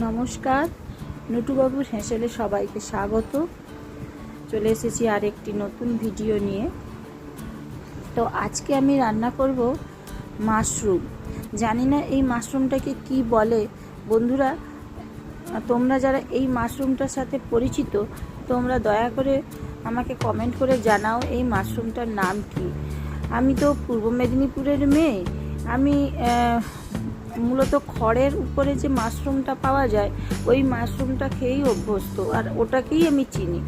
নমস্কার। নটুবাবুর হেঁসেলে সবাইকে স্বাগত। চলে এসেছি আর একটি নতুন ভিডিও নিয়ে। তো আজকে আমি রান্না করব মাশরুম। জানি না এই মাশরুমটাকে কি বলে। বন্ধুরা, তোমরা যারা এই মাশরুমটার সাথে পরিচিত, তোমরা দয়া করে আমাকে কমেন্ট করে জানাও এই মাশরুমটার নাম কি। আমি তো পূর্ব মেদিনীপুরের মেয়ে। আমি মূলত খড়ের উপরে যে মাশরুমটা পাওয়া যায়, ওই মাশরুমটা খেয়েই অভ্যস্ত, আর ওটাকেই আমি চিনি।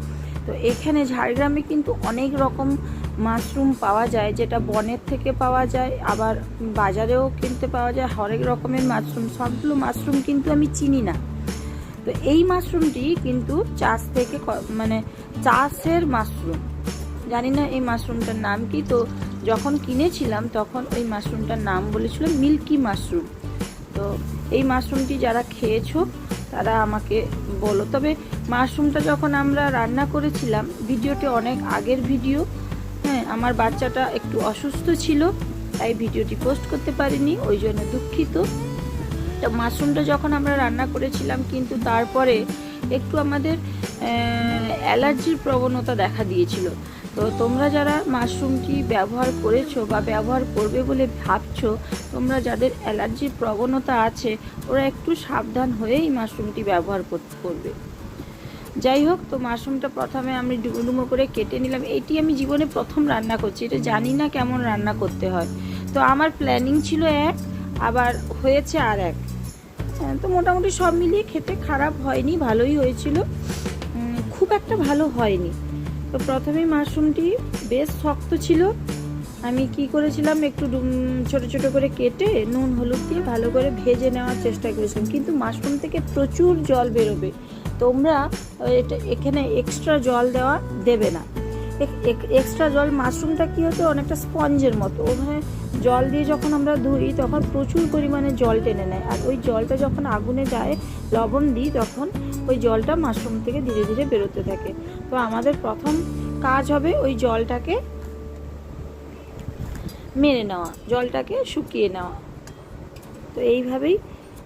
তো এখানে ঝাড়গ্রামে কিন্তু অনেক রকম মাশরুম পাওয়া যায়, যেটা বনের থেকে পাওয়া যায়, আবার বাজারেও কিনতে পাওয়া যায়, হরেক রকমের মাশরুম, সবগুলো মাশরুম কিন্তু আমি চিনি না। তো এই মাশরুমটি কিন্তু চাষ থেকে মানে চাষের মাশরুম। জানি না এই মাশরুমটার নাম কি, তো যখন কিনেছিলাম তখন ওই মাশরুমটার নাম বলেছিল মিল্কি মাশরুম। তো এই মাশরুমটি যারা খেয়েছো, তারা আমাকে বলো। তবে মাশরুমটা যখন আমরা রান্না করেছিলাম, ভিডিওটি অনেক আগের ভিডিও। হ্যাঁ আমার বাচ্চাটা একটু অসুস্থ ছিল, তাই ভিডিওটি পোস্ট করতে পারিনি, ওই জন্য দুঃখিত। তো মাশরুমটা যখন আমরা রান্না করেছিলাম, কিন্তু তারপরে একটু আমাদের অ্যালার্জির প্রবণতা দেখা দিয়েছিল। তো তোমরা যারা মাশরুমটি ব্যবহার করেছ বা ব্যবহার করবে বলে ভাবছ, তোমরা যাদের অ্যালার্জির প্রবণতা আছে, ওরা একটু সাবধান হয়েই মাশরুমটি ব্যবহার করতে করবে। যাই হোক, তো মাশরুমটা প্রথমে আমি ডুমো ডুমো করে কেটে নিলাম। এটি আমি জীবনে প্রথম রান্না করছি, এটা জানি না কেমন রান্না করতে হয়। তো আমার প্ল্যানিং ছিল এক, আবার হয়েছে আর এক। তো মোটামুটি সব মিলিয়ে খেতে খারাপ হয়নি, ভালোই হয়েছিল। খুব একটা ভালো হয়নি। তো প্রথমেই মাশরুমটি বেশ শক্ত ছিল। আমি কি করেছিলাম, একটু ছোট ছোট করে কেটে নুন, হলুদ দিয়ে ভালো করে ভেজে নেওয়ার চেষ্টা করেছিলাম। কিন্তু মাশরুম থেকে প্রচুর জল বেরোবে। তোমরা এটা, এখানে এক্সট্রা জল দেওয়া দেবে না। এক্সট্রা জল মাশরুমটা কী হতো, অনেকটা স্পঞ্জের মতো। ওখানে জল দিয়ে যখন আমরা ধুই, তখন প্রচুর পরিমাণে জল টেনে নেয়। আর ওই জলটা যখন আগুনে যায়, লবণ দিই, তখন ওই জলটা মাশরুম থেকে ধীরে ধীরে বেরোতে থাকে। তো আমাদের প্রথম কাজ হবে ওই জলটাকে মেরে নেওয়া, জলটাকে শুকিয়ে নেওয়া। তো এইভাবেই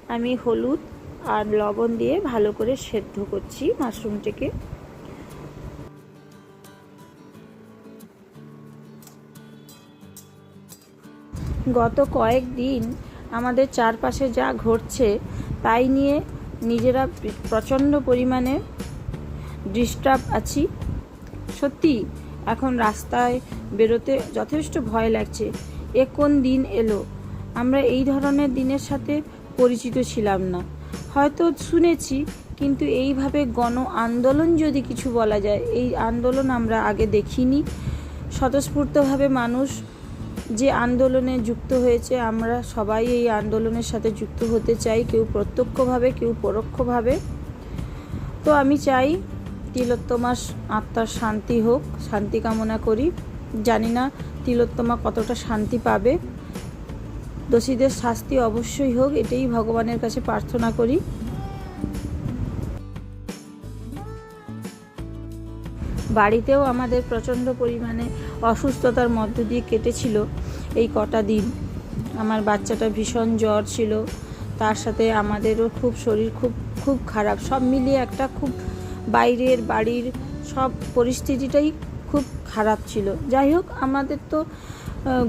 আমি হলুদ আর লবণ দিয়ে ভালো করে সেদ্ধ করছি মাশরুমটিকে। গত কয়েকদিন আমাদের চারপাশে যা ঘটছে তাই নিয়ে নিজেরা প্রচণ্ড পরিমাণে ডিস্টার্ব আছি। সত্যি, এখন রাস্তায় বেরোতে যথেষ্ট ভয় লাগছে। এ কোন দিন এলো? আমরা এই ধরনের দিনের সাথে পরিচিত ছিলাম না। হয়তো শুনেছি, কিন্তু এইভাবে গণ আন্দোলন যদি কিছু বলা যায়, এই আন্দোলন আমরা আগে দেখিনি। স্বতঃস্ফূর্তভাবে মানুষ যে আন্দোলনে যুক্ত হয়েছে, আমরা সবাই এই আন্দোলনের সাথে যুক্ত হতে চাই, কেউ প্রত্যক্ষভাবে, কেউ পরোক্ষভাবে। তো আমি চাই তিলোত্তমার আত্মার শান্তি হোক, শান্তি কামনা করি। জানি না তিলোত্তমা কতটা শান্তি পাবে। দোষীদের শাস্তি অবশ্যই হোক, এটাই ভগবানের কাছে প্রার্থনা করি। বাড়িতেও আমাদের প্রচণ্ড পরিমাণে অসুস্থতার মধ্য দিয়ে কেটেছিল এই কটা দিন। আমার বাচ্চাটা ভীষণ জ্বর ছিল। তার সাথে আমাদেরও খুব শরীর খুব খুব খারাপ। সব মিলিয়ে একটা খুব বাইরের বাড়ির সব পরিস্থিতিটাই খুব খারাপ ছিল। যাই হোক, আমাদের তো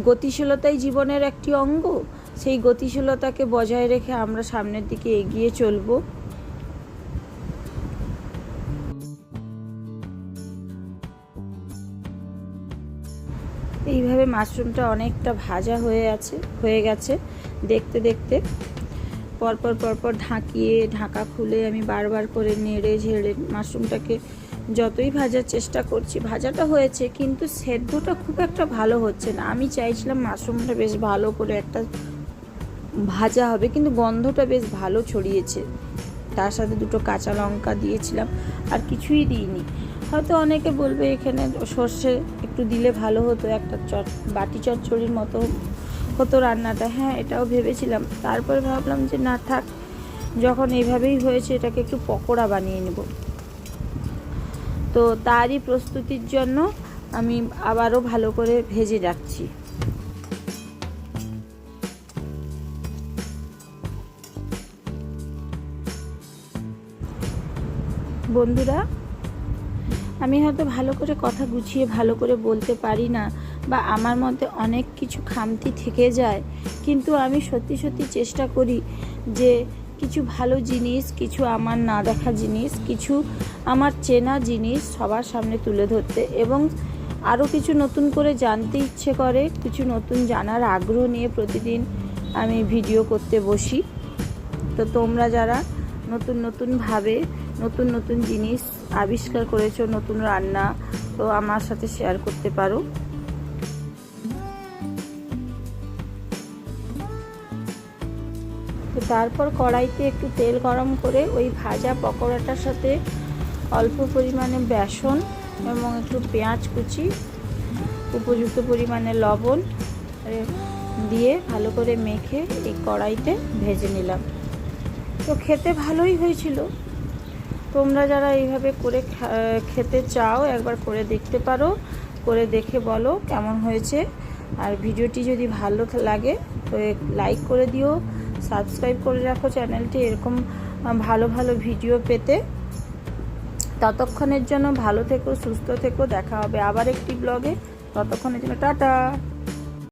গতিশীলতাই জীবনের একটি অঙ্গ। সেই গতিশীলতাকে বজায় রেখে আমরা সামনের দিকে এগিয়ে চলবো। এইভাবে মাশরুমটা অনেকটা ভাজা হয়ে আছে, হয়ে গেছে। দেখতে দেখতে পরপর পরপর ঢাকিয়ে, ঢাকা খুলে আমি বারবার করে নেড়ে ঝেড়ে মাশরুমটাকে যতই ভাজার চেষ্টা করছি, ভাজাটা হয়েছে কিন্তু সেদ্ধটা খুব একটা ভালো হচ্ছে না। আমি চাইছিলাম মাশরুমটা বেশ ভালো করে একটা ভাজা হবে কিন্তু গন্ধটা বেশ ভালো ছড়িয়েছে। তার সাথে দুটো কাঁচা লঙ্কা দিয়েছিলাম আর কিছুই দিইনি। হয়তো অনেকে বলবে এখানে সর্ষে একটু দিলে ভালো হতো, একটা চট, বাটি চচ্চড়ির মতো হতো রান্নাটা। হ্যাঁ এটাও ভেবেছিলাম। তারপরে ভাবলাম যে না থাক, যখন এইভাবেই হয়েছে এটাকে একটু পকোড়া বানিয়ে নেব। তো তারই প্রস্তুতির জন্য আমি আবারও ভালো করে ভেজে রাখছি। বন্ধুরা আমি হয়তো ভালো করে কথা গুছিয়ে ভালো করে বলতে পারি না বা আমার মধ্যে অনেক কিছু খামতি থেকে যায়, কিন্তু আমি সত্যি সত্যি চেষ্টা করি যে কিছু ভালো জিনিস, কিছু আমার না দেখা জিনিস, কিছু আমার চেনা জিনিস সবার সামনে তুলে ধরতে এবং আরও কিছু নতুন করে জানতে ইচ্ছে করে, কিছু নতুন জানার আগ্রহ নিয়ে প্রতিদিন আমি ভিডিও করতে বসি। তো তোমরা যারা নতুন নতুনভাবে নতুন নতুন জিনিস আবিষ্কার করেছ নতুন রান্না, তো আমার সাথে শেয়ার করতে পারো। তো তারপর কড়াইতে একটু তেল গরম করে ওই ভাজা পকোড়াটার সাথে অল্প পরিমাণে বেসন এবং একটু পেঁয়াজ কুচি, উপযুক্ত পরিমাণে লবণ দিয়ে ভালো করে মেখে এই কড়াইতে ভেজে নিলাম। তো খেতে ভালোই হয়েছিল। তোমরা যারা এইভাবে করে খেতে চাও, একবার করে দেখতে পারো, করে দেখে বলো কেমন হয়েছে। আর ভিডিওটি যদি ভালো লাগে, তো লাইক করে দিও সাবস্ক্রাইব করে রাখো চ্যানেলটি, এরকম ভালো ভালো ভিডিও পেতে। ততক্ষণের জন্য ভালো থেকো, সুস্থ থেকো, দেখা হবে আবার একটি ব্লগে ততক্ষণের জন্য টাটা!